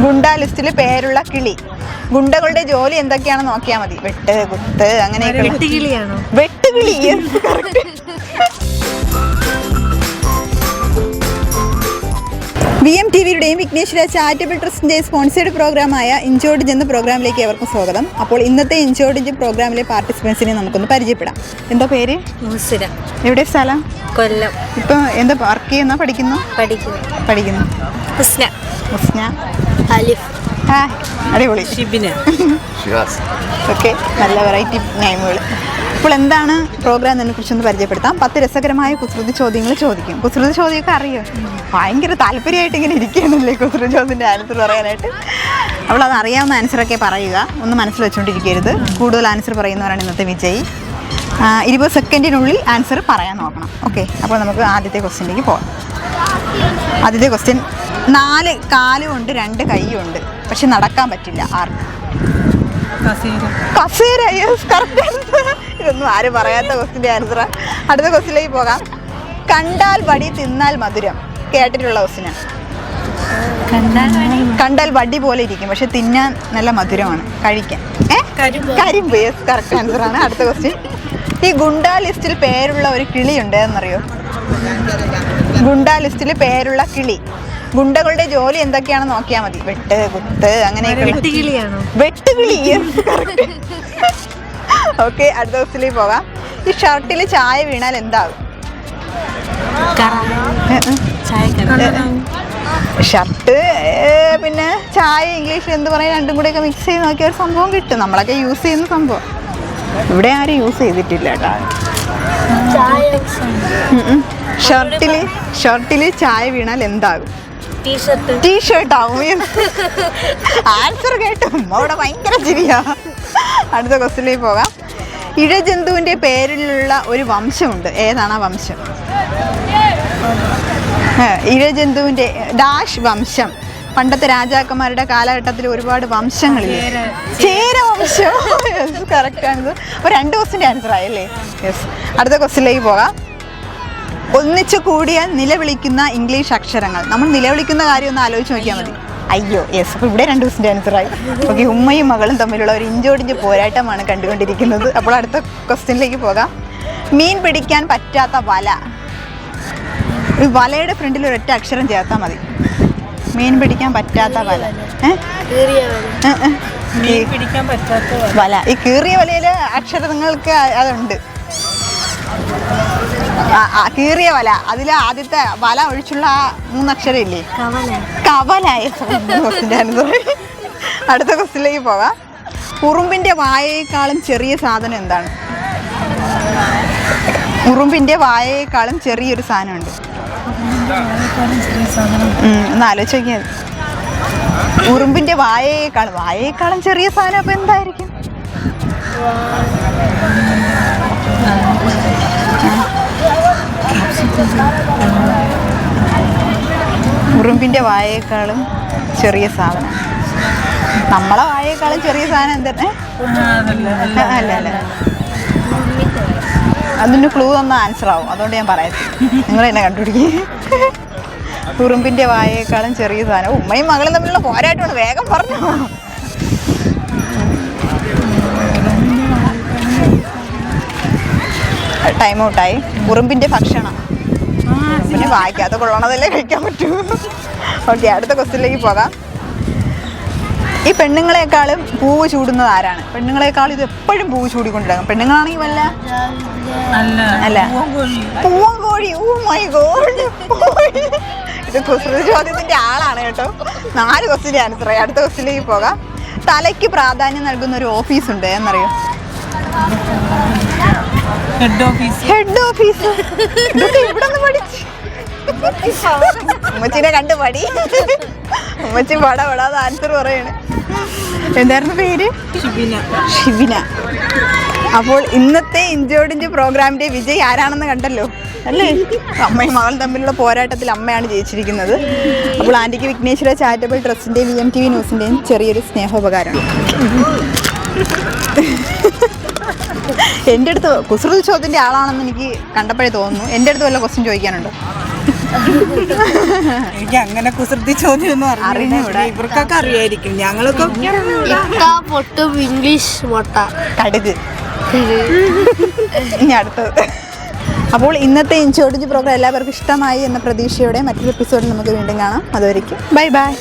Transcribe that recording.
ഗുണ്ട ലിസ്റ്റിൽ പേരുള്ള കിളി. ഗുണ്ടകളുടെ ജോലി എന്തൊക്കെയാണെന്ന് നോക്കിയാൽ മതി. വെട്ട് കുത്ത് അങ്ങനെയൊക്കെ വെട്ടുകിളി. വി എം ടി വിയുടെയും വിഘ്നേശ്വര ചാരിറ്റബിൾ ട്രസ്റ്റിന്റെയും സ്പോൺസേഡ് പ്രോഗ്രാമായ ഇൻജോഡിജ് എന്ന പ്രോഗ്രാമിലേക്ക് ഏവർക്കും സ്വാഗതം. അപ്പോൾ ഇന്നത്തെ ഇൻജോഡിജ് പ്രോഗ്രാമിലെ പാർട്ടിസിപ്പൻസിനെ നമുക്കൊന്ന് പരിചയപ്പെടാം. എന്താ പേര്? എവിടെ സ്ഥലം? കൊല്ലം. ഇപ്പം എന്താ വർക്ക് ചെയ്യുന്ന? പഠിക്കുന്നു? പഠിക്കുന്നു. പഠിക്കുന്നു. ഹുസ്ന. അലിഫ്. ആ അടിപൊളി. ഷിബിന്. ഓക്കെ നല്ല വെറൈറ്റി നെയിമുകൾ ഇപ്പോൾ എന്താണ് പ്രോഗ്രാം എന്നതിനെ കുറിച്ചൊന്ന് പരിചയപ്പെടുത്താം. പത്ത് രസകരമായ കുസൃതി ചോദ്യങ്ങൾ ചോദിക്കും. കുസൃതി ചോദ്യമൊക്കെ അറിയോ? ഭയങ്കര താല്പര്യമായിട്ട് ഇങ്ങനെ ഇരിക്കുകയാണല്ലേ കുസൃതി ചോദ്യത്തിന്റെ ആൻസർ പറയാനായിട്ട്. അപ്പോൾ അത് അറിയാവുന്ന ആൻസറൊക്കെ പറയുക. ഒന്ന് മനസ്സിൽ വെച്ചുകൊണ്ടിരിക്കരുത് കൂടുതൽ ആൻസർ പറയുന്നവരാണ് ഇന്നത്തെ വിജയി. ഇരുപത് സെക്കൻഡിനുള്ളിൽ ആൻസർ പറയാൻ നോക്കണം. ഓക്കെ അപ്പോൾ നമുക്ക് ആദ്യത്തെ ക്വസ്റ്റ്യനിലേക്ക് പോകാം ആദ്യത്തെ ക്വസ്റ്റ്യൻ നാല് കാലുമുണ്ട് രണ്ട് കൈയുണ്ട് പക്ഷെ നടക്കാൻ പറ്റില്ല ആർക്കും. കസേര. കറക്റ്റ് ആൻസർ ഇതൊന്നും ആരും പറയാത്ത ക്വസ്റ്റിന്റെ ആൻസറാ അടുത്ത ക്വസ്റ്റിലേക്ക് പോകാം. കണ്ടാൽ വടി തിന്നാൽ മധുരം. കേട്ടിട്ടുള്ള ക്വസ്റ്റിനാണ് കണ്ടാൽ വടി പോലെ ഇരിക്കും പക്ഷെ തിന്നാൻ നല്ല മധുരമാണ്. കഴിക്കാൻ. കരിമ്പ്. യെസ് കറക്റ്റ് ആൻസർ ആണ്. അടുത്ത ക്വസ്റ്റ്യൻ ഈ ഗുണ്ടാ ലിസ്റ്റിൽ പേരുള്ള ഒരു കിളി ഉണ്ട് എന്നറിയോ? ഗുണ്ടാ ലിസ്റ്റിൽ പേരുള്ള കിളി. ഗുണ്ടകളുടെ ജോലി എന്തൊക്കെയാണെന്ന് നോക്കിയാൽ മതി. വെട്ട് കുത്ത് അങ്ങനെയൊക്കെ. വെട്ടുകിളിയാണോ? വെട്ടുകിളി ഓക്കെ അടുത്ത ദിവസത്തിലേക്ക് പോകാം. ഈ ഷർട്ടിൽ ചായ വീണാൽ എന്താകും? ഷർട്ട് പിന്നെ ചായ ഇംഗ്ലീഷിൽ എന്ത് പറയാ രണ്ടും കൂടെ ഒക്കെ മിക്സ് ചെയ്ത് നോക്കിയ ഒരു സംഭവം കിട്ടും. നമ്മളൊക്കെ യൂസ് ചെയ്യുന്ന സംഭവം. ഇവിടെ ആരും യൂസ് ചെയ്തിട്ടില്ല കേട്ടോ. ഷർട്ടിൽ ഷർട്ടിൽ ചായ വീണാൽ എന്താകും? ടീഷർട്ട് ആവും. ആൻസർ കേട്ടു. അവിടെ ഭയങ്കര ചിരിയാ. അടുത്ത ക്വസ്റ്റിലേക്ക് പോകാം. ഇഴജന്തുവിന്റെ പേരിലുള്ള ഒരു വംശമുണ്ട്. ഏതാണ് ആ വംശം? ഇഴജന്തുവിന്റെ ഡാഷ് വംശം. പണ്ടത്തെ രാജാക്കന്മാരുടെ കാലഘട്ടത്തിൽ ഒരുപാട് വംശങ്ങളില്ലേ? ചേര വംശം. കറക്റ്റ് ആണിത് അപ്പോൾ രണ്ട് ക്വസ്റ്റിന്റെ ആൻസർ ആയല്ലേ യെസ് അടുത്ത ക്വസ്റ്റിലേക്ക് പോകാം. ഒന്നിച്ചു കൂടിയാൽ നിലവിളിക്കുന്ന ഇംഗ്ലീഷ് അക്ഷരങ്ങൾ. നമ്മൾ നിലവിളിക്കുന്ന കാര്യം ഒന്ന് ആലോചിച്ച് നോക്കിയാൽ മതി. അയ്യോ യെസ് അപ്പോൾ ഇവിടെ രണ്ട് ദിവസത്തിന്റെ ആൻസറായി ഓക്കെ ഉമ്മയും മകളും തമ്മിലുള്ള ഒരു ഇഞ്ചോടിഞ്ച് പോരാട്ടമാണ് കണ്ടുകൊണ്ടിരിക്കുന്നത്. അപ്പോൾ അടുത്ത ക്വസ്റ്റ്യനിലേക്ക് പോകാം. മീൻ പിടിക്കാൻ പറ്റാത്ത വല. ഈ വലയുടെ ഫ്രണ്ടിൽ ഒരൊറ്റ അക്ഷരം ചേർത്താൽ മതി. മീൻ പിടിക്കാൻ പറ്റാത്ത വല. വല. ഈ കീറിയ വലയിൽ അക്ഷരങ്ങൾക്ക് അതുണ്ട്. കീറിയ വല. അതിൽ ആദ്യത്തെ വല ഒഴിച്ചുള്ള മൂന്നക്ഷരം ഇല്ലേ കവല. കവലായ. അടുത്ത ക്വസ്റ്റിലേക്ക് പോവാം ഉറുമ്പിന്റെ വായയേക്കാളും ചെറിയ സാധനം എന്താണ്? ഉറുമ്പിന്റെ വായയേക്കാളും ചെറിയൊരു സാധനം ഉണ്ട് ഒന്ന് ആലോചിച്ച് നോക്കിയാൽ. ഉറുമ്പിന്റെ വായയേക്കാളും വായയേക്കാളും ചെറിയ സാധനം അപ്പൊ എന്തായിരിക്കും? ഉറുമ്പിന്റെ വായേക്കാളും ചെറിയ സാധനം. നമ്മളെ വായേക്കാളും ചെറിയ സാധനം എന്താ ഏ? ആ, അല്ല അല്ല. അതിന് ക്ലൂ തന്ന ആൻസർ ആവും. അതുകൊണ്ട് ഞാൻ പറയത്തില്ല. നിങ്ങൾ എന്നെ കണ്ടുപിടിക്കും. കുറുമ്പിന്റെ വായേക്കാളും ചെറിയ സാധനം. ഉമ്മയും മകളും തമ്മിലുള്ള പോരാട്ടമാണ്. വേഗം പറഞ്ഞു. ടൈം ഔട്ടായി. കുറുമ്പിന്റെ ഭക്ഷണം. പിന്നെ വായിക്കാത്ത കൊള്ളണതല്ലേ കഴിക്കാൻ പറ്റൂ. ഓക്കെ അടുത്ത ക്വസ്റ്റ്യനിലേക്ക് പോകാം. ഈ പെണ്ണുങ്ങളെക്കാളും പൂവ് ചൂടുന്നത് ആരാണ്? പെണ്ണുങ്ങളെക്കാളും ഇത് എപ്പോഴും പൂവ് ചൂടിക്കൊണ്ടിരിക്കും. പെണ്ണുങ്ങളാണെങ്കിൽ വല്ല അല്ല പൂവൻ കോഴി ഊ മൈ ഗോഡ് ഇത് കുസൃതി ചോദ്യത്തിന്റെ ആളാണ് കേട്ടോ. നാല് ക്വസ്റ്റിന്റെ ആൻസർ ആയി. അടുത്ത ക്വസ്റ്റിലേക്ക് പോകാം. തലയ്ക്ക് പ്രാധാന്യം നൽകുന്ന ഒരു ഓഫീസ് ഉണ്ട് എന്നറിയോ? ഹെഡ് ഓഫീസ് ഹെഡ് ഓഫീസ് ഇവിടെ നിന്ന് പഠിച്ചു? ഉമ്മച്ചിനെ കണ്ട് പടി ഉമ്മച്ചി പട പടാതെ ആൻസർ പറയണ്. എന്തായിരുന്നു പേര്? ഷിബിന. ഷിബിന. അപ്പോൾ ഇന്നത്തെ ഇഞ്ചോടിഞ്ച് പ്രോഗ്രാമിന്റെ വിജയ് ആരാണെന്ന് കണ്ടല്ലോ? അല്ലേ? അമ്മയും മകളും തമ്മിലുള്ള പോരാട്ടത്തിൽ അമ്മയാണ് ജയിച്ചിരിക്കുന്നത്. അപ്പോൾ ആന്റിക്ക് വിഘ്നേശ്വര ചാരിറ്റബിൾ ട്രസ്റ്റിന്റെയും വി എം ടി വി ന്യൂസിന്റെയും ചെറിയൊരു സ്നേഹോപകാരം. എന്റെ അടുത്ത് കുസൃതി ചോദ്യത്തിന്റെ ആളാണെന്ന് എനിക്ക് കണ്ടപ്പോഴേ തോന്നുന്നു. എന്റെ അടുത്ത് വല്ല ക്വസ്റ്റ്യൻ ചോദിക്കാനുണ്ടോ? എനിക്ക് അങ്ങനെ കുസൃതി ചോദ്യമൊന്നും. അറിഞ്ഞൂടാ. ഇവർക്കൊക്കെ അറിയായിരിക്കും. ഞങ്ങളൊക്കെ പൊട്ടും ഇംഗ്ലീഷ് മുട്ട. കടുക്. ഇനി അടുത്തത്. അപ്പോൾ ഇന്നത്തെ ഇൻചോർജ് പ്രോഗ്രാം എല്ലാവർക്കും ഇഷ്ടമായി എന്ന പ്രതീക്ഷയോടെ മറ്റൊരു എപ്പിസോഡിൽ നമുക്ക് വീണ്ടും കാണാം. അതുവരെയ്ക്കും ബൈ ബൈ